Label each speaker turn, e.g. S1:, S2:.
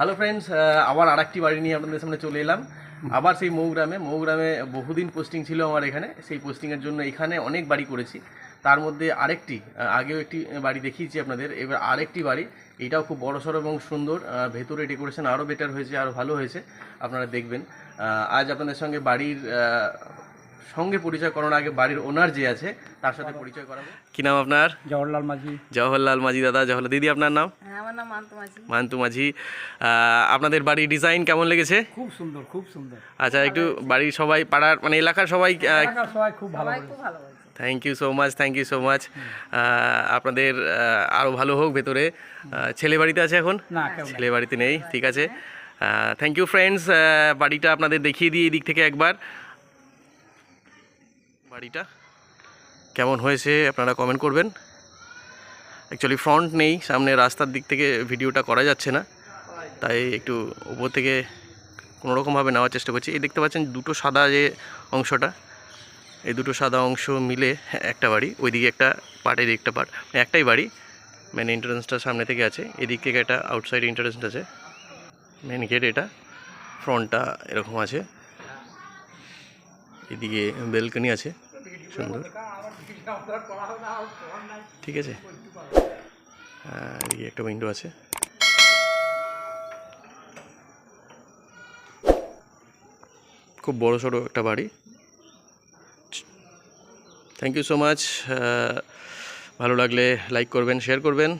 S1: Hello friends আবার আরেকটি বাড়ি নিয়ে আপনাদের সামনে চলে এলাম। আবার সেই মৌগ্রামে মৌগ্রামে বহুদিন পোস্টিং ছিল আমার এখানে। সেই পোস্টিংয়ের জন্য এখানে অনেক বাড়ি করেছি। তার মধ্যে আরেকটি আগেও একটি বাড়ি দেখিয়েছি আপনাদের। এবার আরেকটি বাড়ি এটাও খুব বড় সড়ো এবং সুন্দর। ভেতরে ডেকোরেশন আরও বেটার হয়েছে আরও ভালো হয়েছে। আপনারা দেখবেন। আজ আপনাদের সঙ্গে বাড়ির সঙ্গে পরিচয় করানোর আগে বাড়ির ওনার যে আছে তার সাথে পরিচয় করাবো। কি নাম আপনার?
S2: জওহরলাল মাঝি।
S1: জওহরলাল মাঝি দাদা জওহরলাল দিদি আপনার নাম?
S3: হ্যাঁ আমার নাম মান্তু মাঝি।
S1: মান্তু মাঝি। আপনাদের বাড়ির ডিজাইন কেমন লেগেছে?
S2: খুব সুন্দর খুব সুন্দর।
S1: আচ্ছা একটু বাড়ির সবাই পাড়ার মানে এলাকার সবাই
S2: সবাই খুব ভালো
S3: খুব ভালো
S1: thank you so much thank you so much আপনাদের আরও ভালো হোক ভেতরে। ছেলে বাড়িতে আছে এখন? ছেলে বাড়িতে নেই ঠিক আছে। থ্যাংক ইউ ফ্রেন্ডস বাড়িটা আপনাদের দেখিয়ে দিই এই দিক থেকে একবার। বাড়িটা কেমন হয়েছে আপনারা কমেন্ট করবেন। অ্যাকচুয়ালি ফ্রন্ট নেই, সামনে রাস্তার দিক থেকে ভিডিওটা করা যাচ্ছে না। তাই একটু উপর থেকে কোনোরকমভাবে নেওয়ার চেষ্টা করছি। এই দেখতে পাচ্ছেন দুটো সাদা যে অংশটা, এই দুটো সাদা অংশ মিলে একটা বাড়ি, ওইদিকে একটা এদিকে একটা পার্ট একটাই বাড়ি মেন এন্ট্রান্সটা সামনে থেকে আছে, এদিক থেকে একটা আউটসাইড এন্ট্রান্স আছে। মেন গেট এটা ফ্রন্টটা এরকম আছে। এদিকে বেলকনি আছে, সুন্দর। ঠিক আছে। এদিকে একটা উইন্ডো আছে। খুব বড় সড়ো একটা বাড়ি। থ্যাংক ইউ সো মাচ ভালো লাগলে লাইক করবেন শেয়ার করবেন।